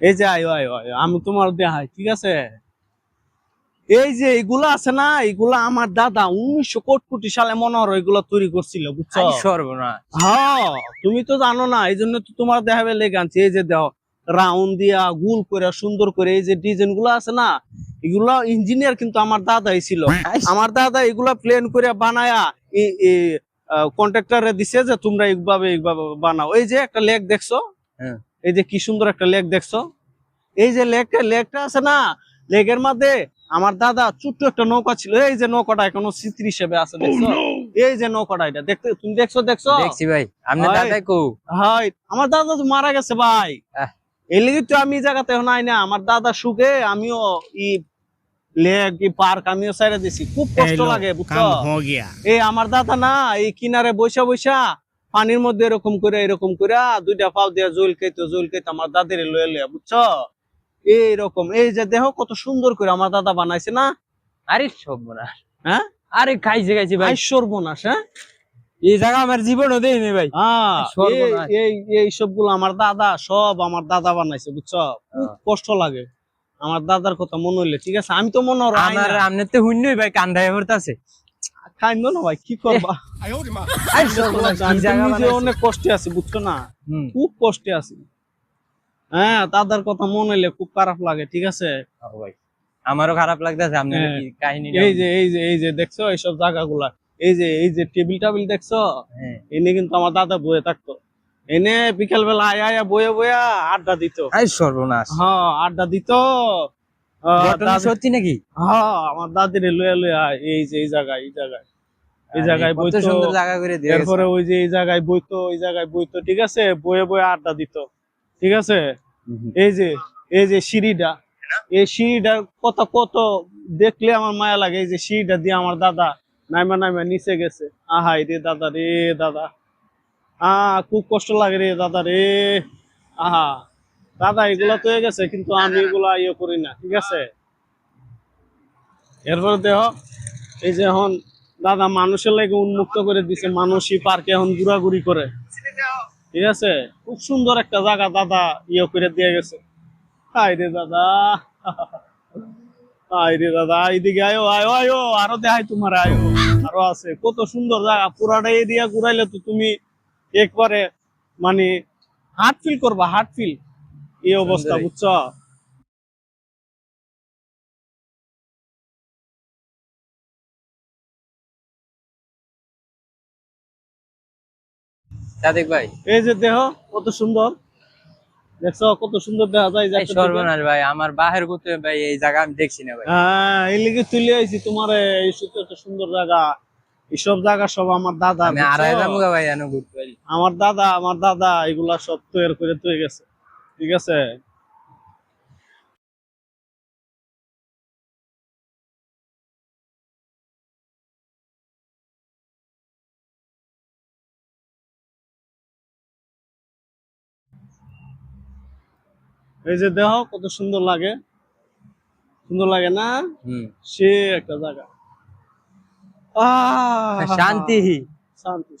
এই যে আয় আয় আয়ো আমি তোমার দেখাই ঠিক আছে? এই যে এগুলা আছে না এগুলা আমার দাদা উনিশশো কোটি সালে মনে হয় এগুলা তৈরি করছিল বুঝছ? হ্যাঁ তুমি তো জানো না এই জন্য তো তোমার দেখাবে লেগে আনছি। এই যে দেহ রাউন্ড দিয়া গুল করে সুন্দর করে এই যে ডিজাইনগুলো আছে না এগুলা ইঞ্জিনিয়ার কিন্তু আমার দাদাই ছিল। আমার দাদা এগুলা প্লেন করে বানায়া কন্ট্রাক্টরে দিছে যে তোমরা এইভাবে এইভাবে বানাও। এই যে একটা লেগ দেখছ। হ্যাঁ। এই যে কি সুন্দর একটা লেক দেখছ? এই যে লেকটা লেকটা আছে না? লেকের মধ্যে আমার দাদা ছোট্ট একটা নৌকা ছিল। এই যে নৌকাটা এখনও স্মৃতি হিসেবে আছে oh, দেখছ? এই যে নৌকাটা এটা। দেখতে তুমি দেখছ দেখছ? দেখছি ভাই। আমার দাদা কো। হাই আমার দাদা তো মারা গেছে ভাই। এই লেগে তো আমি জায়গাতে নাই না। আমার দাদা সুখে আমিও ই লেক পার্ক আমিও খুব কষ্ট লাগে এই আমার দাদা না এই কিনারে বৈশা বৈশা পানির মধ্যে এরকম করে এরকম করে দুইটা পাও দিয়া জল খাইতো জল খাইতো আমার দাদের লয়ে লয়ে বুঝছ? এইরকম এই যে দেহ কত সুন্দর করে আমার দাদা বানাইছে না? আরে সর্বনাশ। হ্যাঁ? আরে খাইছে খাইছে ভাই। সর্বনাশ হ্যাঁ? এই জায়গা আমার জীবনও দেয়নি ভাই। হ্যাঁ, এই এই- সবগুলো আমার দাদা সব আমার দাদা বানাইছে বুঝছ? খুব হ্যাঁ। কষ্ট লাগে। আমার দাদার কথা মনে হইলে ঠিক আছে? আমি তো মনে হয় আমার আমনে তো হুন্নই ভাই কান্দায় ভরতাছে খাইন্দ না ভাই কি করবা নিজে অনেক কষ্টে আছি বুঝছ না? খুব কষ্টে আছি। হ্যাঁ দাদার কথা মনে খুব খারাপ লাগে ঠিক আছে? ভাই আমারও খারাপ লাগতেছে আপনার হ্যাঁ। কাহিনী এই যে এই যে এই যে দেখছ এইসব জায়গাগুলা? এই যে এই যে টেবিল টাবিল দেখছ? হ্যাঁ। এনে কিন্তু আমার দাদা বয়ে থাকতো। এনে বিকেল বেলা আয়া আয়া বয়ে বয়া আড্ডা দিত। সর্বনাশ। হ্যাঁ আড্ডা দিত। সত্যি নাকি? হ্যাঁ আমার দাদির লয়ে লয়ে আয়, এই যে এই জায়গায় এই জায়গায়। এই জায়গায় বইতো সুন্দর জায়গা করে দিয়ে এরপরে ওই যে এই জায়গায় বইতো ওই জায়গায় বইতো ঠিক আছে? বয়ে বয়ে আড্ডা দিত ঠিক আছে? এই যে এই যে সিঁড়িটা এই সিঁড়িটার কত কত দেখলে আমার মায়া লাগে। এই যে সিঁড়িটা দিয়ে আমার দাদা নাইমা নাইমা নিচে গেছে। আহাই রে দাদা রে দাদা। আহ খুব কষ্ট লাগে রে দাদা রে। আহা। দাদা, এগুলা তো হয়ে গেছে, কিন্তু আমি এগুলা ইয়ে করি না, ঠিক আছে? এরপরে দেহ এই যে এখন দাদা মানুষের লাগে উন্মুক্ত করে দিছে, মানুষই পার্কে এখন ঘোরাঘুরি করে, ঠিক আছে? খুব সুন্দর একটা জায়গা দাদা ইয়ে করে দিয়ে গেছে। হাই রে দাদা হাই রে দাদা, এইদিকে আয়ো আয়ো আয়ো, আরও দেখাই তোমার, আয়ো, আরও আছে। কত সুন্দর জায়গা, পুরাটা এরিয়া ঘুরাইলে তো তুমি একবারে মানে হার্ট ফিল করবা হার্ট ফিল এই অবস্থা। বুঝছ? সাদেক ভাই। এই যে দেহ কত সুন্দর। দেখছ কত সুন্দর দেখা যায় এই সর্বনাশ ভাই আমার বাহের করতে ভাই এই জায়গা আমি দেখছি না ভাই। হ্যাঁ এই লিগে তুলে আইছি তোমার এই সুতো একটা সুন্দর জায়গা। এইসব জায়গা সব আমার দাদা আমি? আড়াই ভাই এনে ঘুরতে আমার দাদা আমার দাদা এগুলা সব তৈরি করে তৈরি গেছে। ঠিক আছে। এই যে দেহ কত সুন্দর লাগে। সুন্দর লাগে না? হুম। সে একটা জায়গা। শান্তি শান্তি।